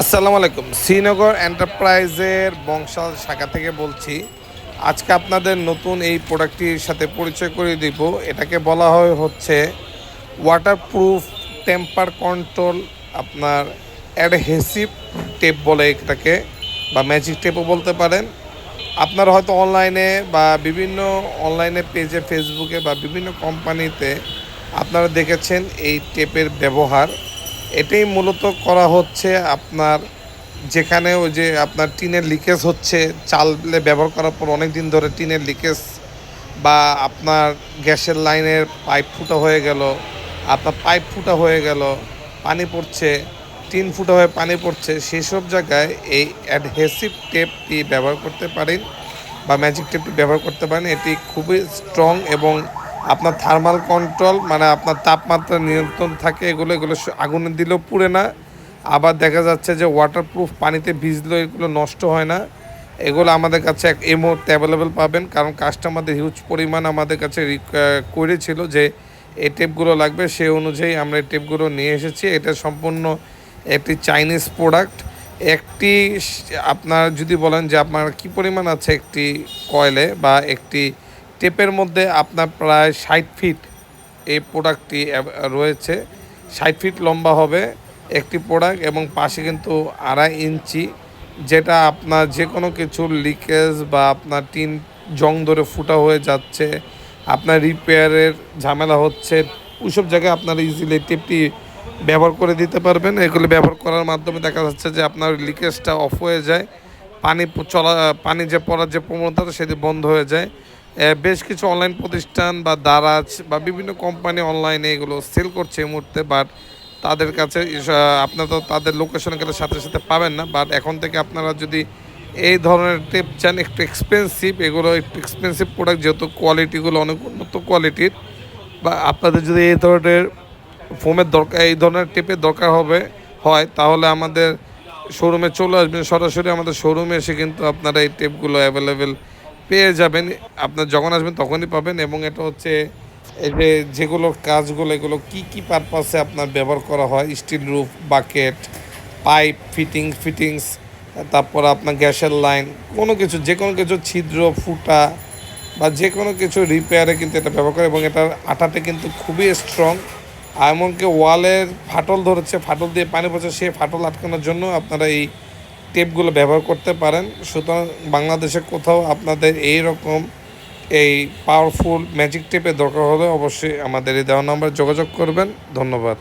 আসসালামু আলাইকুম। শ্রীনগর এন্টারপ্রাইজের বংশাল শাখা থেকে বলছি, আজকে আপনাদের নতুন এই প্রোডাক্টটির সাথে পরিচয় করে দিব। এটাকে বলা হয় হচ্ছে ওয়াটারপ্রুফ টেম্পার কন্ট্রোল আপনার অ্যাডহেসিভ টেপ বলে এটাকে, বা ম্যাজিক টেপও বলতে পারেন। আপনারা হয়তো অনলাইনে বা বিভিন্ন অনলাইনে পেজে ফেসবুকে বা বিভিন্ন কোম্পানিতে আপনারা দেখেছেন এই টেপের ব্যবহার। এটাই মূলত করা হচ্ছে আপনার যেখানে ওই যে আপনার টিনের লিকেজ হচ্ছে, চালে ব্যবহার করার পর অনেক দিন ধরে টিনের লিকেজ বা আপনার গ্যাসের লাইনের পাইপ ফুটা হয়ে গেল, আপনার পাইপ ফুটা হয়ে গেল, পানি পড়ছে, টিন ফুটা হয়ে পানি পড়ছে, সেসব জায়গায় এই অ্যাডহেসিভ টেপটি ব্যবহার করতে পারেন বা ম্যাজিক টেপটি ব্যবহার করতে পারেন। এটি খুবই স্ট্রং এবং আপনার থার্মাল কন্ট্রোল মানে আপনার তাপমাত্রা নিয়ন্ত্রণ থাকে, এগুলো এগুলো স- আগুনে দিলেও পুড়ে না। আবার দেখা যাচ্ছে যে ওয়াটারপ্রুফ পানিতে ভিজলেও এগুলো নষ্ট হয় না। এগুলো আমাদের কাছে এক- এই মুহূর্তে অ্যাভেলেবেল পাবেন, কারণ কাস্টমারদের হিউজ পরিমাণ আমাদের কাছে করেছিল যে এই টেপগুলো লাগবে সেই অনুযায়ী আমরা এই টেপগুলো নিয়ে এসেছি। এটা সম্পূর্ণ একটি চাইনিজ প্রোডাক্ট একটি আপনার যদি বলেন যে আপনার কি পরিমাণ আছে একটি কয়েলে বা একটি টেপের মধ্যে আপনার প্রায় ষাট ফিট এই প্রোডাক্টটি রয়েছে। ষাট ফিট লম্বা হবে একটি প্রোডাক্ট এবং পাশে কিন্তু আড়াই ইঞ্চি, যেটা আপনার যে কোনো কিছু লিকেজ বা আপনার টিন জং ধরে ফুটা হয়ে যাচ্ছে, আপনার রিপেয়ারের ঝামেলা হচ্ছে, ওইসব জায়গায় আপনারা ইজিলি টেপটি ব্যবহার করে দিতে পারবেন। এগুলো ব্যবহার করার মাধ্যমে দেখা যাচ্ছে যে আপনার লিকেজটা অফ হয়ে যায়, পানি চলা পানি যে পড়ার যে প্রবণতা সেটি বন্ধ হয়ে যায়। বেশ কিছু অনলাইন প্রতিষ্ঠান বা দারাজ বা বিভিন্ন কোম্পানি অনলাইনে এগুলো সেল করছে এই মুহূর্তে বাট তাদের কাছে আপনারা তো তাদের লোকেশনে গেলে সাথে সাথে পাবেন না বাট এখন থেকে আপনারা যদি এই ধরনের টেপ চান, একটু এক্সপেন্সিভ এগুলো একটু এক্সপেন্সিভ প্রোডাক্ট যেহেতু কোয়ালিটিগুলো অনেক উন্নত কোয়ালিটির বা আপনাদের যদি এই ধরনের ফোমের দরকার, এই ধরনের টেপের দরকার হবে, হয়, তাহলে আমাদের শোরুমে চলে আসবেন। সরাসরি আমাদের শোরুমে এসে কিন্তু আপনারা এই টেপগুলো অ্যাভেলেবেল পেয়ে যাবেন, আপনার যখন আসবেন তখনই পাবেন এবং এটা হচ্ছে এই যে যেগুলো কাজগুলো, এগুলো কি কি পারপাসে আপনার ব্যবহার করা হয়? Steel roof bucket pipe fitting fittings তারপর আপনার গ্যাসের লাইন কোনো কিছু, যে কোনো কিছু ছিদ্র, ফুটা বা যে কোনো কিছু রিপেয়ারে কিন্তু এটা ব্যবহার করে এবং এটার আটাতে কিন্তু খুবই স্ট্রং এমনকি ওয়ালের ফাটল ধরেছে, ফাটল দিয়ে পানি পড়ছে, সেই ফাটল আটকানোর জন্য আপনারা এই টেপগুলো ব্যবহার করতে পারেন। সুতরাং বাংলাদেশে কোথাও আপনাদের এই রকম এই পাওয়ারফুল ম্যাজিক টেপের দরকার হলে অবশ্যই আমাদের এই দেওয়া নাম্বার যোগাযোগ করবেন। ধন্যবাদ।